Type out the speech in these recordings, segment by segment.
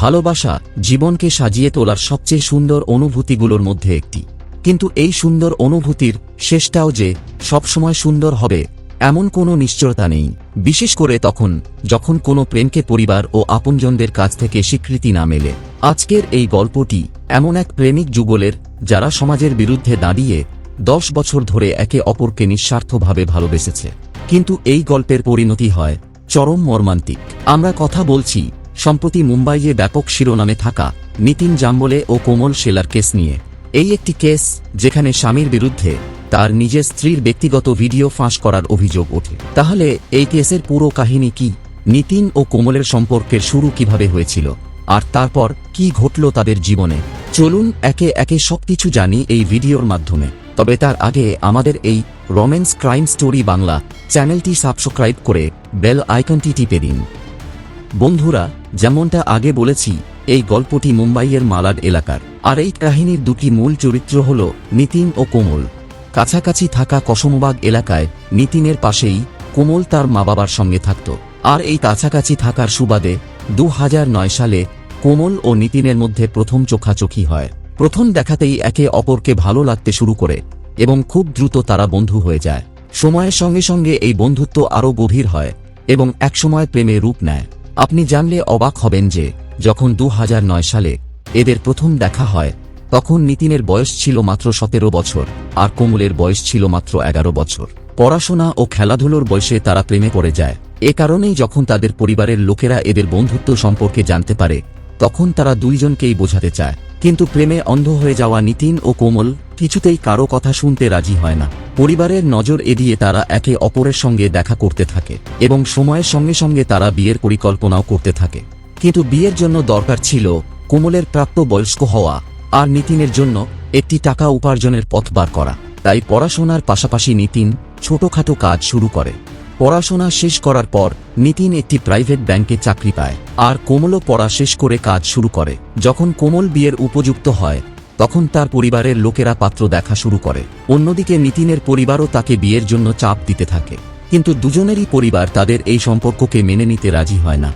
ভালোবাসা জীবনকে সাজিয়ে তোলার সবচেয়ে সুন্দর অনুভূতিগুলোর মধ্যে একটি। কিন্তু এই সুন্দর অনুভূতির শেষটাও যে সবসময় সুন্দর হবে, এমন কোনো নিশ্চয়তা নেই। বিশেষ করে তখন, যখন কোনো প্রেমকে পরিবার ও আপনজনদের কাছ থেকে স্বীকৃতি না মেলে। আজকের এই গল্পটি এমন এক প্রেমিক যুগলের, যারা সমাজের বিরুদ্ধে দাঁড়িয়ে দশ বছর ধরে একে অপরকে নিঃস্বার্থভাবে ভালোবেসেছে। কিন্তু এই গল্পের পরিণতি হয় চরম মর্মান্তিক। আমরা কথা বলছি সম্প্রতি মুম্বাইয়ে ব্যাপক শিরোনামে থাকা নিতিন জাম্বলে ও কোমল শেলার কেস নিয়ে। এই একটি কেস যেখানে স্বামীর বিরুদ্ধে তার নিজের স্ত্রীর ব্যক্তিগত ভিডিও ফাঁস করার অভিযোগ ওঠে। তাহলে এই কেসের পুরো কাহিনী কি? নিতিন ও কোমলের সম্পর্কের শুরু কীভাবে হয়েছিল? আর তারপর কি ঘটল তাদের জীবনে? চলুন একে একে সবকিছু জানি এই ভিডিওর মাধ্যমে। তবে তার আগে আমাদের এই রোম্যান্স ক্রাইম স্টোরি বাংলা চ্যানেলটি সাবস্ক্রাইব করে বেল আইকনটি টিপে দিন। বন্ধুরা, যেমনটা আগে বলেছি, এই গল্পটি মুম্বাইয়ের মালাড এলাকার। আর এই কাহিনীর দুটি মূল চরিত্র হল নিতিন ও কোমল। কাছাকাছি থাকা কসমবাগ এলাকায় নিতিনের পাশেই কোমল তার মা বাবার সঙ্গে থাকত। আর এই কাছাকাছি থাকার সুবাদে দু হাজার নয় সালে কোমল ও নিতিনের মধ্যে প্রথম চোখাচোখি হয়। প্রথম দেখাতেই একে অপরকে ভালো লাগতে শুরু করে এবং খুব দ্রুত তারা বন্ধু হয়ে যায়। সময়ের সঙ্গে সঙ্গে এই বন্ধুত্ব আরও গভীর হয় এবং একসময় প্রেমে রূপ নেয়। আপনি জানলে অবাক হবেন যে, যখন দু হাজার নয় সালে এদের প্রথম দেখা হয়, তখন নিতিনের বয়স ছিল মাত্র সতেরো বছর, আর কোমলের বয়স ছিল মাত্র এগারো বছর। পড়াশোনা ও খেলাধুলোর বয়সে তারা প্রেমে পড়ে যায়। এ কারণেই যখন তাদের পরিবারের লোকেরা এদের বন্ধুত্ব সম্পর্কে জানতে পারে তখন তারা দুইজনকেই বোঝাতে চায়। কিন্তু প্রেমে অন্ধ হয়ে যাওয়া নিতিন ও কোমল কিছুতেই কারও কথা শুনতে রাজি হয় না। পরিবারের নজর এড়িয়ে তারা একে অপরের সঙ্গে দেখা করতে থাকে এবং সময়ের সঙ্গে সঙ্গে তারা বিয়ের পরিকল্পনাও করতে থাকে। কিন্তু বিয়ের জন্য দরকার ছিল কোমলের প্রাপ্ত বয়স্ক হওয়া আর নিতিনের জন্য একটি টাকা উপার্জনের পথ বার করা। তাই পড়াশোনার পাশাপাশি নিতিন ছোটখাটো কাজ শুরু করে। পড়াশোনা শেষ করার পর নিতিন একটি প্রাইভেট ব্যাংকে চাকরি পায়। আর কোমলও পড়া শেষ করে কাজ শুরু করে। যখন কোমল বিয়ের উপযুক্ত হয়, তখন তার পরিবারের লোকেরা পাত্র দেখা শুরু করে। অন্যদিকে নিতিনের পরিবারও তাকে বিয়ের জন্য চাপ দিতে থাকে। কিন্তু দুজনেরই পরিবার তাদের এই সম্পর্ককে মেনে নিতে রাজি হয় না।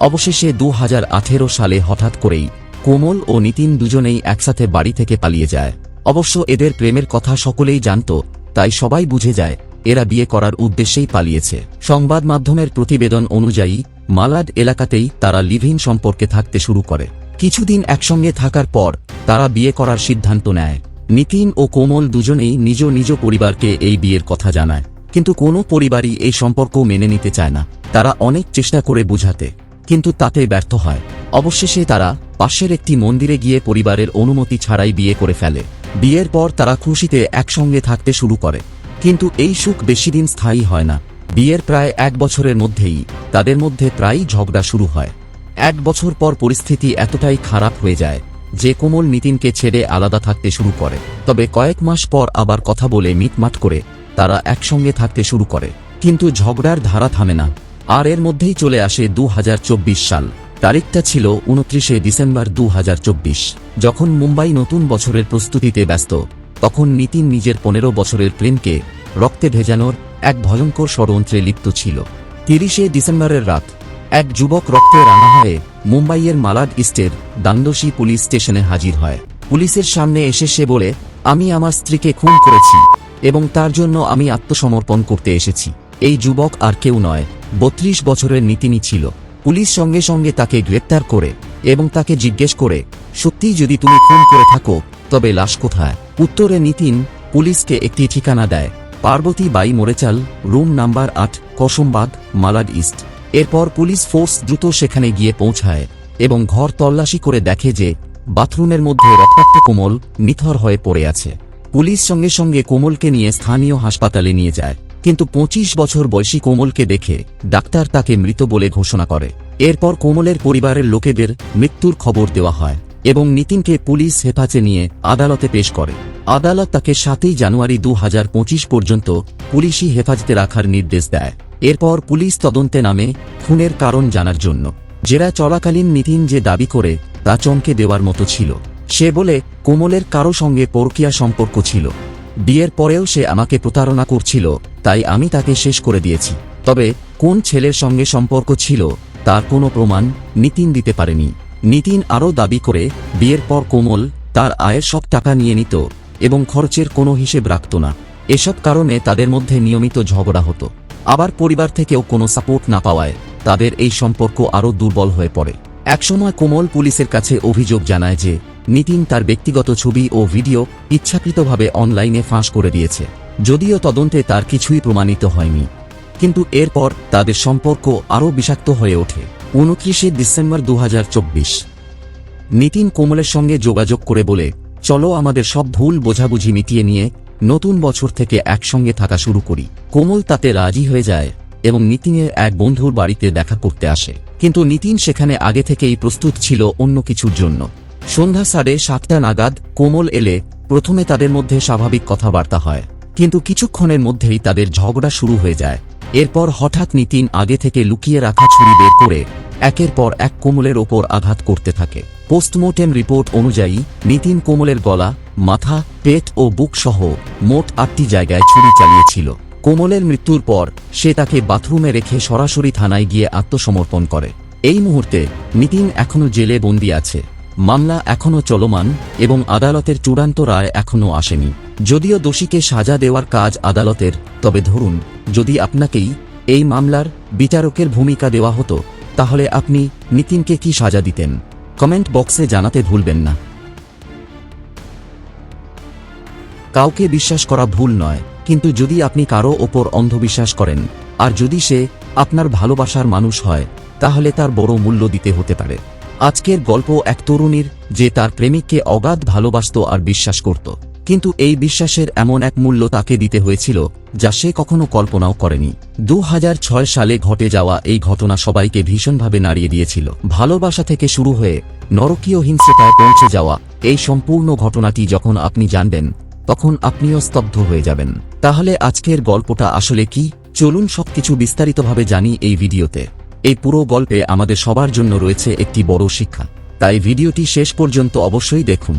অবশেষে দু হাজার আঠেরো সালে হঠাৎ করেই কোমল ও নিতিন দুজনেই একসাথে বাড়ি থেকে পালিয়ে যায়। অবশ্য এদের প্রেমের কথা সকলেই জানত, তাই সবাই বুঝে যায় এরা বিয়ে করার উদ্দেশ্যেই পালিয়েছে। সংবাদ মাধ্যমের প্রতিবেদন অনুযায়ী, মালাড এলাকাতেই তারা লিভিং সম্পর্কে থাকতে শুরু করে। কিছুদিন একসঙ্গে থাকার পর, তারা বিয়ে করার সিদ্ধান্ত নেয়। নিতিন ও কোমল দুজনেই নিজ নিজ পরিবারকে এই বিয়ের কথা জানায়। কিন্তু কোনো পরিবারই এই সম্পর্ক মেনে নিতে চায় না। তারা অনেক চেষ্টা করে বুঝাতে, কিন্তু তাতে ব্যর্থ হয়। অবশেষে তারা পাশের একটি মন্দিরে গিয়ে পরিবারের অনুমতি ছাড়াই বিয়ে করে ফেলে। বিয়ের পর তারা খুশিতে একসঙ্গে থাকতে শুরু করে। কিন্তু এই সুখ বেশিদিন স্থায়ী হয় না। বিয়ের প্রায় এক বছরের মধ্যেই তাদের মধ্যে প্রায়ই ঝগড়া শুরু হয়। এক বছর পর পরিস্থিতি এতটাই খারাপ হয়ে যায় যে কোমল নিতিনকে ছেড়ে আলাদা থাকতে শুরু করে। তবে কয়েক মাস পর আবার কথা বলে মিটমাট করে তারা একসঙ্গে থাকতে শুরু করে। কিন্তু ঝগড়ার ধারা থামে না। আর এর মধ্যেই চলে আসে দু হাজার চব্বিশ সাল। তারিখটা ছিল উনত্রিশে ডিসেম্বর দু হাজার চব্বিশ, যখন মুম্বাই নতুন বছরের প্রস্তুতিতে ব্যস্ত। তখন নিতিন নিজের পনেরো বছরের প্রেমকে রক্তে ভেজানোর এক ভয়ঙ্কর ষড়যন্ত্রে লিপ্ত ছিল। তিরিশে ডিসেম্বরের রাত, এক যুবক রক্তে রাঙা হয়ে মুম্বাইয়ের মালাড ইস্টের দান্দোশি পুলিশ স্টেশনে হাজির হয়। পুলিশের সামনে এসে সে বলে, আমি আমার স্ত্রীকে খুন করেছি এবং তার জন্য আমি আত্মসমর্পণ করতে এসেছি। এই যুবক আর কেউ নয়, বত্রিশ বছরের নীতিনি ছিল। পুলিশ সঙ্গে সঙ্গে তাকে গ্রেপ্তার করে এবং তাকে জিজ্ঞেস করে, সত্যিই যদি তুমি খুন করে থাকো, তবে লাশ কোথায়? উত্তরে নিতিন পুলিশকে একটি ঠিকানা দেয়। পার্বতী বাই মোরেচাল, রুম নাম্বার আট কসমবাগ মালাড ইস্ট। এরপর পুলিশ ফোর্স দ্রুত সেখানে গিয়ে পৌঁছায় এবং ঘর তল্লাশি করে দেখে যে বাথরুমের মধ্যে রক্তাক্ত কোমল, নিথর হয়ে পড়ে আছে। পুলিশ সঙ্গে সঙ্গে কোমলকে নিয়ে স্থানীয় হাসপাতালে নিয়ে যায়। কিন্তু পঁচিশ বছর বয়সী কোমলকে দেখে ডাক্তার তাকে মৃত বলে ঘোষণা করে। এরপর কোমলের পরিবারের লোকেদের মৃত্যুর খবর দেওয়া হয়। এবং নিতিনকে পুলিশ হেফাজে নিয়ে আদালতে পেশ করে। আদালত তাকে সাতই জানুয়ারি দু হাজার পঁচিশ পর্যন্ত পুলিশি হেফাজতে রাখার নির্দেশ দেয়। এরপর পুলিশ তদন্তে নামে খুনের কারণ জানার জন্য। জেরা চলাকালীন নিতিন যে দাবি করে তা চমকে দেওয়ার মতো ছিল। সে বলে, কোমলের কারও সঙ্গে পরকিয়া সম্পর্ক ছিল। বিয়ের পরেও সে আমাকে প্রতারণা করছিল, তাই আমি তাকে শেষ করে দিয়েছি। তবে কোন ছেলের সঙ্গে সম্পর্ক ছিল, তার কোনো প্রমাণ নিতিন দিতে পারেনি। নিতিন আরও দাবি করে, বিয়ের পর কোমল তার আয়ের সব টাকা নিয়ে নিত এবং খরচের কোনো হিসেব রাখত না। এসব কারণে তাদের মধ্যে নিয়মিত ঝগড়া হতো। আবার পরিবার থেকেও কোনো সাপোর্ট না পাওয়ায় তাদের এই সম্পর্ক আরও দুর্বল হয়ে পড়ে। একসময় কোমল পুলিশের কাছে অভিযোগ জানায় যে, নিতিন তার ব্যক্তিগত ছবি ও ভিডিও ইচ্ছাকৃতভাবে অনলাইনে ফাঁস করে দিয়েছে। যদিও তদন্তে তার কিছুই প্রমাণিত হয়নি। কিন্তু এরপর তাদের সম্পর্ক আরও বিষাক্ত হয়ে ওঠে। উনত্রিশে ডিসেম্বর দু নিতিন কোমলের সঙ্গে যোগাযোগ করে বলে, চলো আমাদের সব ভুল বোঝাবুঝি মিটিয়ে নিয়ে নতুন বছর থেকে একসঙ্গে থাকা শুরু করি। কোমল তাতে রাজি হয়ে যায় এবং নিতিনের এক বন্ধুর বাড়িতে দেখা করতে আসে। কিন্তু নিতিন সেখানে আগে থেকেই প্রস্তুত ছিল অন্য কিছুর জন্য। সন্ধ্যা সাড়ে সাতটা নাগাদ কোমল এলে প্রথমে তাদের মধ্যে স্বাভাবিক কথাবার্তা হয়, কিন্তু কিছুক্ষণের মধ্যেই তাদের ঝগড়া শুরু হয়ে যায়। এরপর হঠাৎ নিতিন আগে থেকে লুকিয়ে রাখা ছুরি বের করে একের পর এক কোমলের ওপর আঘাত করতে থাকে। পোস্টমর্টেম রিপোর্ট অনুযায়ী, নিতিন কোমলের গলা, মাথা, পেট ও বুক সহ মোট আটটি জায়গায় ছুরি চালিয়েছিল। কোমলের মৃত্যুর পর সে তাকে বাথরুমে রেখে সরাসরি থানায় গিয়ে আত্মসমর্পণ করে। এই মুহূর্তে নিতিন এখনও জেলে বন্দী আছে। মামলা এখনও চলমান এবং আদালতের চূড়ান্ত রায় এখনও আসেনি। যদিও দোষীকে সাজা দেওয়ার কাজ আদালতের, তবে ধরুন, যদি আপনাকেই এই মামলার বিচারকের ভূমিকা দেওয়া হতো তাহলে আপনি নিতিনকে কি সাজা দিতেন? কমেন্ট বক্সে জানাতে ভুলবেন না। কাউকে বিশ্বাস করা ভুল নয়, কিন্তু যদি আপনি কারও ওপর অন্ধবিশ্বাস করেন, আর যদি সে আপনার ভালোবাসার মানুষ হয়, তাহলে তার বড় মূল্য দিতে হতে পারে। আজকের গল্প এক তরুণীর, যে তার প্রেমিককে অগাধ ভালোবাসত আর বিশ্বাস করত। কিন্তু এই বিশ্বাসের এমন এক মূল্য তাকে দিতে হয়েছিল, যা সে কখনো কল্পনাও করেনি। দু হাজার ছয় সালে ঘটে যাওয়া এই ঘটনা সবাইকে ভীষণভাবে নাড়িয়ে দিয়েছিল। ভালোবাসা থেকে শুরু হয়ে নরকীয় হিংস্রতায় পৌঁছে যাওয়া এই সম্পূর্ণ ঘটনাটি যখন আপনি জানবেন, তখন আপনিও স্তব্ধ হয়ে যাবেন। তাহলে আজকের গল্পটা আসলে কি? চলুন সবকিছু বিস্তারিতভাবে জানি এই ভিডিওতে। এই পুরো গল্পে আমাদের সবার জন্য রয়েছে একটি বড় শিক্ষা। তাই ভিডিওটি শেষ পর্যন্ত অবশ্যই দেখুন।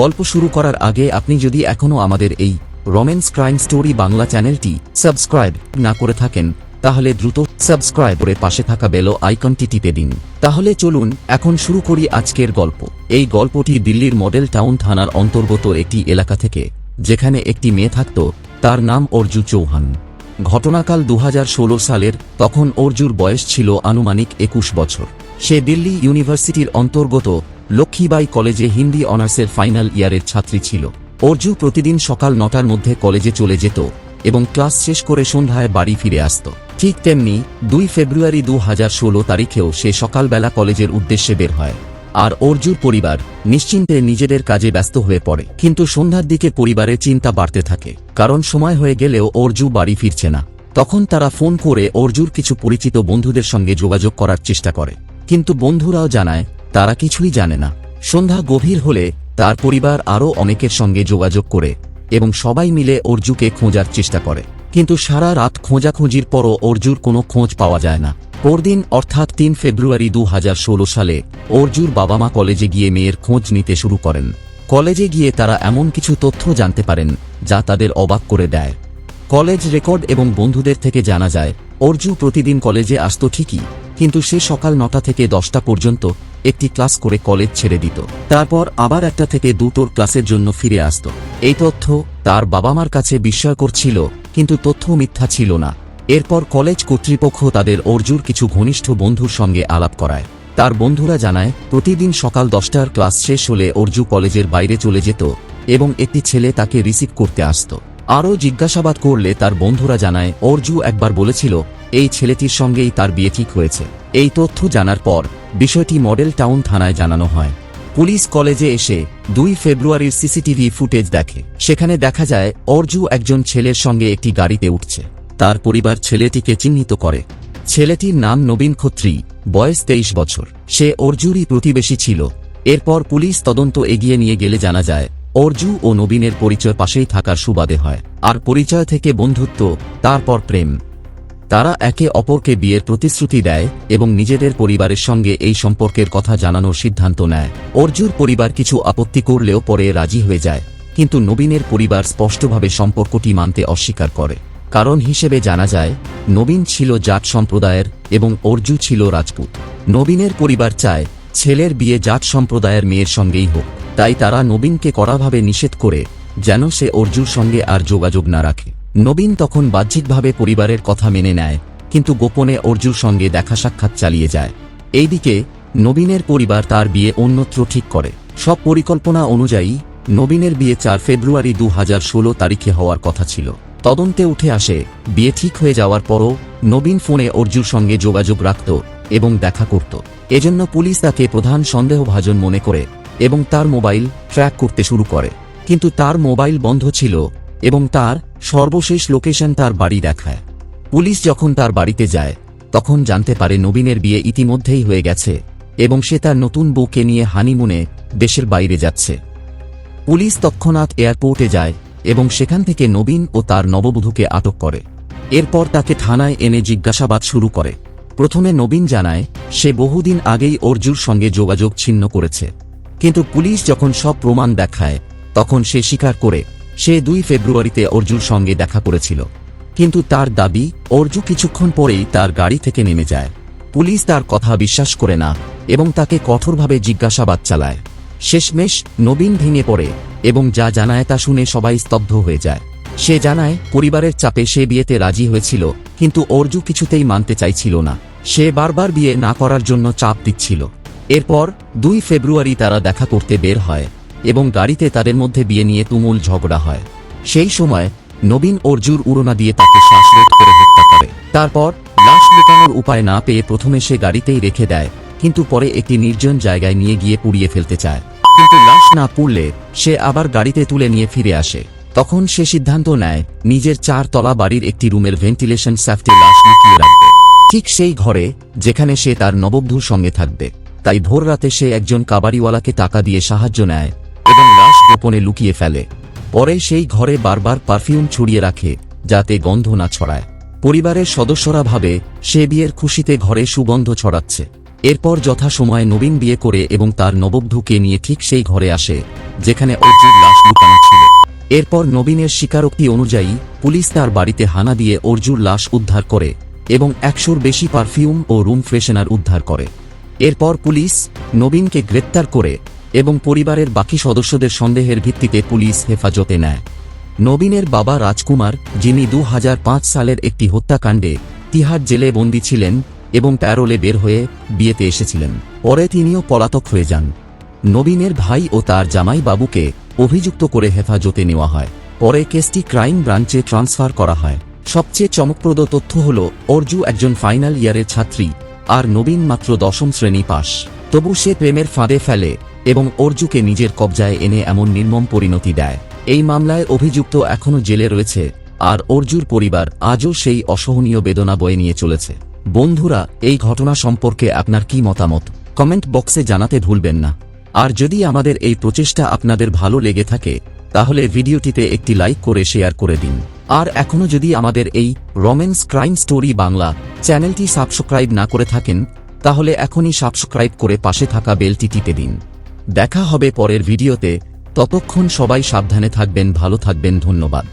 গল্প শুরু করার আগে আপনি যদি এখনও আমাদের এই রোম্যান্স ক্রাইম স্টোরি বাংলা চ্যানেলটি সাবস্ক্রাইব না করে থাকেন, তাহলে দ্রুত সাবস্ক্রাইব করে পাশে থাকা বেল আইকনটি টিপে দিন। তাহলে চলুন এখন শুরু করি আজকের গল্প। এই গল্পটি দিল্লির মডেল টাউন থানার অন্তর্গত একটি এলাকা থেকে, যেখানে একটি মেয়ে থাকত, তার নাম অর্জু চৌহান। ঘটনাকাল দু হাজার ষোলো সালের, তখন অর্জুর বয়স ছিল আনুমানিক একুশ বছর। সে দিল্লি ইউনিভার্সিটির অন্তর্গত লক্ষ্মীবাই কলেজে হিন্দি অনার্সের ফাইনাল ইয়ারের ছাত্রী ছিল। অর্জু প্রতিদিন সকাল নটার মধ্যে কলেজে চলে যেত এবং ক্লাস শেষ করে সন্ধ্যায় বাড়ি ফিরে আসত। ঠিক তেমনি দুই ফেব্রুয়ারি দু হাজার ষোলো তারিখেও সে সকালবেলা কলেজের উদ্দেশ্যে বের হয়। আর অর্জুর পরিবার নিশ্চিন্তে নিজেদের কাজে ব্যস্ত হয়ে পড়ে। কিন্তু সন্ধ্যার দিকে পরিবারে চিন্তা বাড়তে থাকে, কারণ সময় হয়ে গেলেও অর্জু বাড়ি ফিরছে না। তখন তারা ফোন করে অর্জুর কিছু পরিচিত বন্ধুদের সঙ্গে যোগাযোগ করার চেষ্টা করে। কিন্তু বন্ধুরাও জানায়, তারা কিছুই জানে না। সন্ধ্যা গভীর হলে তার পরিবার আরও অনেকের সঙ্গে যোগাযোগ করে এবং সবাই মিলে অর্জুকে খোঁজার চেষ্টা করে। কিন্তু সারা রাত খোঁজাখুঁজির পরও অর্জুর কোনো খোঁজ পাওয়া যায় না। পরদিন অর্থাৎ তিন ফেব্রুয়ারি দু হাজার ষোলো সালে অর্জুর বাবা মা কলেজে গিয়ে মেয়ের খোঁজ নিতে শুরু করেন। কলেজে গিয়ে তারা এমন কিছু তথ্য জানতে পারেন যা তাদের অবাক করে দেয়। কলেজ রেকর্ড এবং বন্ধুদের থেকে জানা যায়, অর্জু প্রতিদিন কলেজে আসত ঠিকই কিন্তু সে সকাল নটা থেকে দশটা পর্যন্ত একটি ক্লাস করে কলেজ ছেড়ে দিত। তারপর আবার একটা থেকে দুটোর ক্লাসের জন্য ফিরে আসত। এই তথ্য তার বাবা মার কাছে বিস্ময়কর ছিল, কিন্তু তথ্য মিথ্যা ছিল না। এরপর কলেজ কর্তৃপক্ষ তাদের অর্জুর কিছু ঘনিষ্ঠ বন্ধুর সঙ্গে আলাপ করায়। তার বন্ধুরা জানায়, প্রতিদিন সকাল দশটার ক্লাস শেষ হলে অর্জু কলেজের বাইরে চলে যেত এবং একটি ছেলে তাকে রিসিভ করতে আসত। আরও জিজ্ঞাসাবাদ করলে তার বন্ধুরা জানায়, অর্জু একবার বলেছিল, এই ছেলেটির সঙ্গেই তার বিয়ে ঠিক হয়েছে। এই তথ্য জানার পর বিষয়টি মডেল টাউন থানায় জানানো হয়। পুলিশ কলেজে এসে দুই ফেব্রুয়ারির সিসিটিভি ফুটেজ দেখে। সেখানে দেখা যায়, অর্জু একজন ছেলের সঙ্গে একটি গাড়িতে উঠছে। তার পরিবার ছেলেটিকে চিহ্নিত করে। ছেলেটির নাম নবীন খত্রী, বয়স তেইশ বছর। সে অর্জুরই প্রতিবেশী ছিল। এরপর পুলিশ তদন্ত এগিয়ে নিয়ে গেলে জানা যায় অর্জু ও নবীনের পরিচয় পাশেই থাকার সুবাদে হয়। আর পরিচয় থেকে বন্ধুত্ব, তারপর প্রেম। তারা একে অপরকে বিয়ের প্রতিশ্রুতি দেয় এবং নিজেদের পরিবারের সঙ্গে এই সম্পর্কের কথা জানানোর সিদ্ধান্ত নেয়। অর্জুর পরিবার কিছু আপত্তি করলেও পরে রাজি হয়ে যায়, কিন্তু নবীনের পরিবার স্পষ্টভাবে সম্পর্কটি মানতে অস্বীকার করে। কারণ হিসেবে জানা যায়, নবীন ছিল জাট সম্প্রদায়ের এবং অর্জু ছিল রাজপুত। নবীনের পরিবার চায়, ছেলের বিয়ে জাট সম্প্রদায়ের মেয়ের সঙ্গেই হোক। তাই তারা নবীনকে কড়াভাবে নিষেধ করে, যেন সে অর্জুর সঙ্গে আর যোগাযোগ না রাখে। নবীন তখন বাহ্যিকভাবে পরিবারের কথা মেনে নেয়, কিন্তু গোপনে অর্জুর সঙ্গে দেখা সাক্ষাৎ চালিয়ে যায়। এইদিকে, নবীনের পরিবার তার বিয়ে অন্যত্র ঠিক করে। সব পরিকল্পনা অনুযায়ী, নবীনের বিয়ে চার ফেব্রুয়ারি দু হাজার ষোলো তারিখে হওয়ার কথা ছিল। তদন্তে উঠে আসে, বিয়ে ঠিক হয়ে যাওয়ার পরও নবীন ফোনে অর্জুর সঙ্গে যোগাযোগ রাখত এবং দেখা করত। এজন্য পুলিশ তাকে প্রধান সন্দেহভাজন মনে করে এবং তার মোবাইল ট্র্যাক করতে শুরু করে। কিন্তু তার মোবাইল বন্ধ ছিল এবং তার সর্বশেষ লোকেশন তার বাড়ি দেখায়। পুলিশ যখন তার বাড়িতে যায়, তখন জানতে পারে নবীনের বিয়ে ইতিমধ্যেই হয়ে গেছে এবং সে তার নতুন বউকে নিয়ে হানিমুনে দেশের বাইরে যাচ্ছে। পুলিশ তৎক্ষণাৎ এয়ারপোর্টে যায় এবং সেখান থেকে নবীন ও তার নববধূকে আটক করে। এরপর তাকে থানায় এনে জিজ্ঞাসাবাদ শুরু করে। প্রথমে নবীন জানায়, সে বহুদিন আগেই অর্জুর সঙ্গে যোগাযোগ ছিন্ন করেছে। কিন্তু পুলিশ যখন সব প্রমাণ দেখায়, তখন সে স্বীকার করে সে দুই ফেব্রুয়ারিতে অর্জুর সঙ্গে দেখা করেছিল। কিন্তু তার দাবি, অর্জু কিছুক্ষণ পরেই তার গাড়ি থেকে নেমে যায়। পুলিশ তার কথা বিশ্বাস করে না এবং তাকে কঠোরভাবে জিজ্ঞাসাবাদ চালায়। শেষমেশ নবীন ভেঙে পড়ে এবং যা জানায় তা শুনে সবাই স্তব্ধ হয়ে যায়। সে জানায়, পরিবারের চাপে সে বিয়েতে রাজি হয়েছিল, কিন্তু অর্জু কিছুতেই মানতে চাইছিল না। সে বারবার বিয়ে না করার জন্য চাপ দিচ্ছিল। এরপর দুই ফেব্রুয়ারি তারা দেখা করতে বের হয় এবং গাড়িতে তাদের মধ্যে বিয়ে নিয়ে তুমুল ঝগড়া হয়। সেই সময় নবীন অর্জুর উড়না দিয়ে তাকে শ্বাসরোধ করে হত্যা করে। তারপর লাশ লুকানোর উপায় না পেয়ে প্রথমে সে গাড়িতেই রেখে দেয়, কিন্তু পরে একটি নির্জন জায়গায় নিয়ে গিয়ে পুড়িয়ে ফেলতে চায়। কিন্তু লাশ না পুড়লে সে আবার গাড়িতে তুলে নিয়ে ফিরে আসে। তখন সে সিদ্ধান্ত নেয়, নিজের চার তলা বাড়ির একটি রুমের ভেন্টিলেশন স্যাফটে লাশ লুকিয়ে রাখবে। ঠিক সেই ঘরে যেখানে সে তার নববধূর সঙ্গে থাকবে। তাই ভোর রাতে সে একজন কাবাড়িওয়ালাকে টাকা দিয়ে সাহায্য নেয় এবং লাশ গোপনে লুকিয়ে ফেলে। পরে সেই ঘরে বারবার পারফিউম ছড়িয়ে রাখে, যাতে গন্ধ না ছড়ায়। পরিবারের সদস্যরা ভাবে, সে বিয়ের খুশিতে ঘরে সুগন্ধ ছড়াচ্ছে। এরপর যথাসময়ে নবীন বিয়ে করে এবং তার নববধূকে নিয়ে ঠিক সেই ঘরে আসে, যেখানে অর্জুর লাশ লুকানো ছিল। এরপর নবীনের স্বীকারোক্তি অনুযায়ী, পুলিশ তার বাড়িতে হানা দিয়ে অর্জুর লাশ উদ্ধার করে এবং একশোর বেশি পারফিউম ও রুম ফ্রেশনার উদ্ধার করে। এরপর পুলিশ নবীনকে গ্রেপ্তার করে এবং পরিবারের বাকি সদস্যদের সন্দেহের ভিত্তিতে পুলিশ হেফাজতে নেয়। নবীনের বাবা রাজকুমার, যিনি দু হাজার পাঁচ সালের একটি হত্যাকাণ্ডে তিহার জেলে বন্দী ছিলেন এবং প্যারোলে বের হয়ে বিয়েতে এসেছিলেন। পরে তিনিও পলাতক হয়ে যান। নবীনের ভাই ও তার জামাই বাবুকে অভিযুক্ত করে হেফাজতে নেওয়া হয়। পরে কেসটি ক্রাইম ব্রাঞ্চে ট্রান্সফার করা হয়। সবচেয়ে চমকপ্রদ তথ্য হল, অর্জু একজন ফাইনাল ইয়ারের ছাত্রী আর নবীন মাত্র দশম শ্রেণি পাশ তবু সে প্রেমের ফাঁদে ফেলে এবং অর্জুকে নিজের কবজায় এনে এমন নির্মম পরিণতি দেয়। এই মামলায় অভিযুক্ত এখনও জেলে রয়েছে আর অর্জুর পরিবার আজও সেই অসহনীয় বেদনা বয়ে নিয়ে চলেছে। বন্ধুরা, এই ঘটনা সম্পর্কে আপনার কি মতামত? কমেন্ট বক্সে জানাতে ভুলবেন না। আর যদি আমাদের এই প্রচেষ্টা আপনাদের ভালো লেগে থাকে, তাহলে ভিডিওটিতে একটি লাইক করে শেয়ার করে দিন। আর এখনও যদি আমাদের এই রোম্যান্স ক্রাইম স্টোরি বাংলা চ্যানেলটি সাবস্ক্রাইব না করে থাকেন, তাহলে এখনই সাবস্ক্রাইব করে পাশে থাকা বেলটি টিপে দিন। দেখা হবে পরের ভিডিওতে। ততক্ষণ সবাই সাবধানে থাকবেন, ভালো থাকবেন, ধন্যবাদ।